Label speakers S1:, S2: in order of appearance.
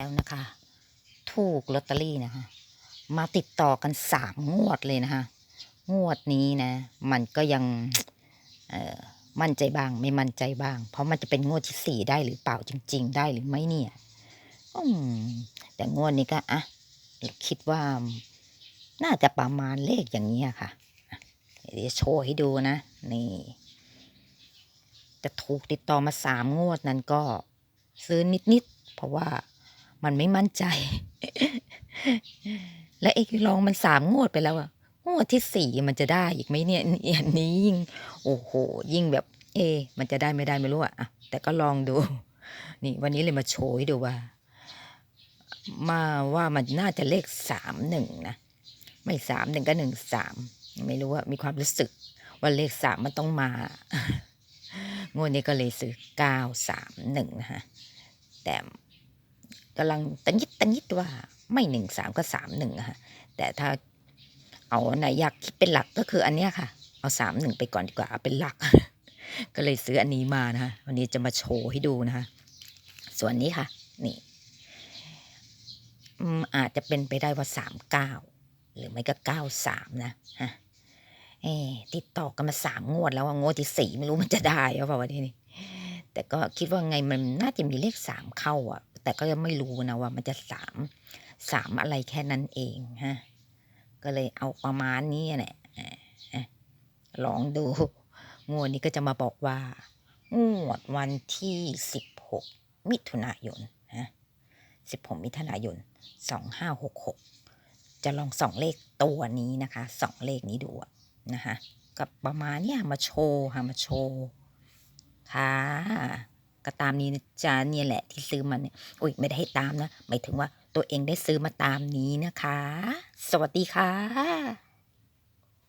S1: แล้วนะคะ ถูกลอตเตอรี่นะคะ มาติดต่อกันสามงวดเลยนะคะ งวดนี้นะ มันก็ยังมั่นใจบ้าง ไม่มั่นใจบ้าง เพราะมันจะเป็นงวดที่สี่ได้หรือเปล่าจริง ๆ ได้หรือไม่เนี่ยแต่งวดนี้ก็อะคิดว่าน่าจะประมาณเลขอย่างนี้ค่ะเดี๋ยวโชว์ให้ดูนะ นี่ จะถูกติดต่อมาสามงวดนั้นก็ซื้อนิด ๆ เพราะว่า มันไม่มั่นใจ และไอ้ลองมันสามงวดไปแล้วอะงวดที่สี่มันจะได้อีกไหมเนี่ยนี่อันนี้ยิ่ง โอ้โห ยิ่งแบบ เอะมันจะได้ไม่ได้ไม่รู้อะอะแต่ก็ลองดู นี่ วันนี้เลยมาโชว์ให้ดูว่า มาว่ามันน่าจะเลขสามหนึ่งนะ ไม่สามหนึ่งก็หนึ่งสามไม่รู้ว่ามีความรู้สึก ว่าเลขสามมันต้องมางวดนี้ก็เลยซื้อเก้าสามหนึ่งนะฮะแต่ กำลังตันยิดตันยิดว่าไม่หนึ่งสามก็สามหนึ่งอะฮะแต่ถ้าเอาอันไหนอยากคิดเป็นหลักก็คืออันเนี้ยค่ะ เอาสามหนึ่งไปก่อนดีกว่าเอาเป็นหลัก ก็เลยซื้ออันนี้มานะคะวันนี้จะมาโชว์ให้ดูนะคะ ส่วนนี้ค่ะ นี่อาจจะเป็นไปได้ว่าสามเก้าหรือไม่ก็เก้าสามนะฮะเอติดต่อกันมาสามงวดแล้วว่างวดที่สี่ไม่รู้มันจะได้หรือเปล่าวะทีนี้แต่ก็คิดว่าไงมันน่าจะมีเลขสามเข้าอะ แต่ก็ยังไม่รู้นะว่ามันจะสามสามอะไรแค่นั้นเองฮะก็เลยเอาประมาณนี้แหละเอ่อเอ่อลองดู งวดนี้ก็จะมาบอกว่างวดวันที่สิบหกมิถุนายนฮะสิบหกมิถุนายนสองห้าหกหกจะลองสองเลขตัวนี้นะคะสองเลขนี้ดูนะคะกับประมาณเนี้ยมาโชว์ค่ะมาโชว์ค่ะ ก็ตามนี้นะจ๊ะเนี่ยแหละที่ซื้อมาเนี่ยอุ้ยไม่ได้ให้ตามนะหมายถึงว่าตัวเองได้ซื้อมาตามนี้นะคะ สวัสดีค่ะ